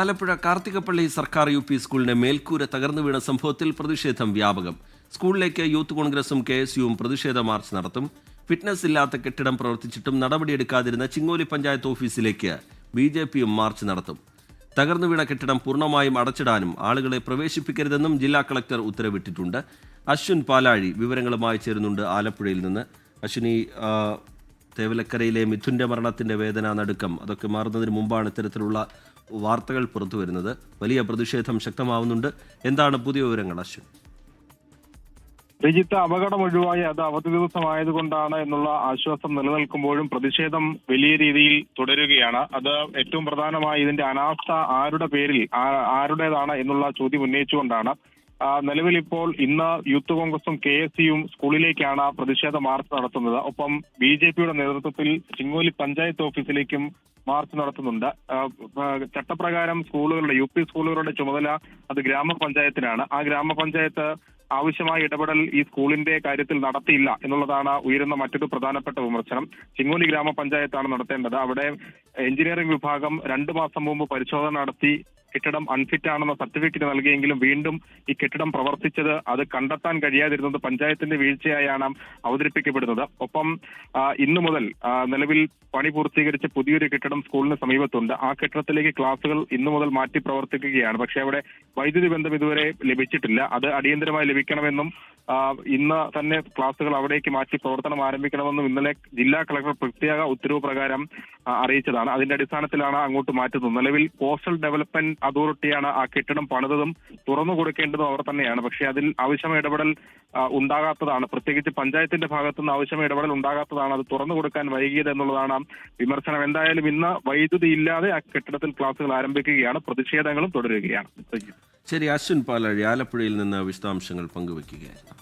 ആലപ്പുഴ കാർത്തികപ്പള്ളി സർക്കാർ U P സ്കൂളിന്റെ മേൽക്കൂര തകർന്നു വീണ സംഭവത്തിൽ പ്രതിഷേധം വ്യാപകം. സ്കൂളിലേക്ക് യൂത്ത് കോൺഗ്രസും കെ എസ് യുവും പ്രതിഷേധ മാർച്ച് നടത്തും. ഫിറ്റ്നസ് ഇല്ലാത്ത കെട്ടിടം പ്രവർത്തിച്ചിട്ടും നടപടിയെടുക്കാതിരുന്ന ചിങ്ങോലി പഞ്ചായത്ത് ഓഫീസിലേക്ക് ബി ജെ പിയും മാർച്ച് നടത്തും. തകർന്നു വീണ കെട്ടിടം പൂർണമായും അടച്ചിടാനും ആളുകളെ പ്രവേശിപ്പിക്കരുതെന്നും ജില്ലാ കളക്ടർ ഉത്തരവിട്ടിട്ടുണ്ട്. അശ്വിൻ പാലാഴി വിവരങ്ങളുമായി ചേരുന്നുണ്ട് ആലപ്പുഴയിൽ നിന്ന്. അശ്വിനി തേവലക്കരയിലെ മിഥുന്റെ മരണത്തിന്റെ വേദന നടുക്കം. അതൊക്കെ മാറുന്നതിന് മുമ്പാണ് ഇത്തരത്തിലുള്ള വാർത്തകൾ പുറത്തു വരുന്നത്. വലിയ പ്രതിഷേധം ശക്തമാവുന്നുണ്ട്. എന്താണ് പുതിയ വിവരങ്ങൾ അശ്വിൻ? രജിത്ത് അപകടം ഒഴിവായി. അത് അവധി ദിവസമായതുകൊണ്ടാണ് എന്നുള്ള ആശ്വാസം നിലനിൽക്കുമ്പോഴും പ്രതിഷേധം വലിയ രീതിയിൽ തുടരുകയാണ്. അത് ഏറ്റവും പ്രധാനമായി ഇതിന്റെ അനാസ്ഥ ആരുടെ പേരിൽ ആരുടേതാണ് എന്നുള്ള ചോദ്യം ഉന്നയിച്ചുകൊണ്ടാണ് നിലവിൽ ഇപ്പോൾ ഇന്ന് യൂത്ത് കോൺഗ്രസും കെ എസ് യുവും സ്കൂളിലേക്കാണ് പ്രതിഷേധ മാർച്ച് നടത്തുന്നത്. ഒപ്പം ബി ജെ പിയുടെ നേതൃത്വത്തിൽ ചിങ്ങോലി പഞ്ചായത്ത് ഓഫീസിലേക്കും മാർച്ച് നടത്തുന്നുണ്ട്. ചട്ടപ്രകാരം സ്കൂളുകളുടെ യു പി സ്കൂളുകളുടെ ചുമതല അത് ഗ്രാമപഞ്ചായത്തിനാണ്. ആ ഗ്രാമപഞ്ചായത്ത് ആവശ്യമായ ഇടപെടൽ ഈ സ്കൂളിന്റെ കാര്യത്തിൽ നടത്തിയില്ല എന്നുള്ളതാണ് ഉയരുന്ന മറ്റൊരു പ്രധാനപ്പെട്ട വിമർശനം. ചിങ്ങോലി ഗ്രാമപഞ്ചായത്താണ് നടത്തേണ്ടത്. അവിടെ എഞ്ചിനീയറിംഗ് വിഭാഗം രണ്ടു മാസം മുമ്പ് പരിശോധന നടത്തി കെട്ടിടം അൺഫിറ്റ് ആണെന്ന സർട്ടിഫിക്കറ്റ് നൽകിയെങ്കിലും വീണ്ടും ഈ കെട്ടിടം പ്രവർത്തിച്ചത് അത് കണ്ടെത്താൻ കഴിയാതിരുന്നത് പഞ്ചായത്തിന്റെ വീഴ്ചയായാണ് അവതരിപ്പിക്കപ്പെടുന്നത്. ഒപ്പം ഇന്നു മുതൽ നിലവിൽ പണി പൂർത്തീകരിച്ച പുതിയൊരു കെട്ടിടം സ്കൂളിന് സമീപത്തുണ്ട്. ആ കെട്ടിടത്തിലേക്ക് ക്ലാസുകൾ ഇന്നു മുതൽ മാറ്റി പ്രവർത്തിക്കുകയാണ്. പക്ഷേ അവിടെ വൈദ്യുതി ബന്ധം ഇതുവരെ ലഭിച്ചിട്ടില്ല. അത് അടിയന്തരമായി ലഭിക്കണമെന്നും ഇന്ന് തന്നെ ക്ലാസുകൾ അവിടേക്ക് മാറ്റി പ്രവർത്തനം ആരംഭിക്കണമെന്നും ഇന്നലെ ജില്ലാ കളക്ടർ പ്രത്യേക ഉത്തരവ് പ്രകാരം അറിയിച്ചതാണ്. അതിന്റെ അടിസ്ഥാനത്തിലാണ് അങ്ങോട്ട് മാറ്റുന്നത്. നിലവിൽ കോസ്റ്റൽ ഡെവലപ്മെന്റ് അതോറിറ്റിയാണ് ആ കെട്ടിടം പണിതതും തുറന്നു കൊടുക്കേണ്ടതും അവർ തന്നെയാണ്. പക്ഷേ അതിൽ ആവശ്യമായ ഇടപെടൽ ഉണ്ടാകാത്തതാണ്. പ്രത്യേകിച്ച് പഞ്ചായത്തിന്റെ ഭാഗത്തുനിന്ന് ആവശ്യമായ ഇടപെടൽ ഉണ്ടാകാത്തതാണ് അത് തുറന്നു കൊടുക്കാൻ വൈകിയത് എന്നുള്ളതാണ് വിമർശനം. എന്തായാലും ഇന്ന് വൈദ്യുതി ഇല്ലാതെ ആ കെട്ടിടത്തിൽ ക്ലാസുകൾ ആരംഭിക്കുകയാണ്. പ്രതിഷേധങ്ങളും തുടരുകയാണ്. ശരി അശ്വിൻ പാലാഴി ആലപ്പുഴയിൽ നിന്ന് വിശദാംശങ്ങൾ പങ്കുവയ്ക്കുകയായിരുന്നു.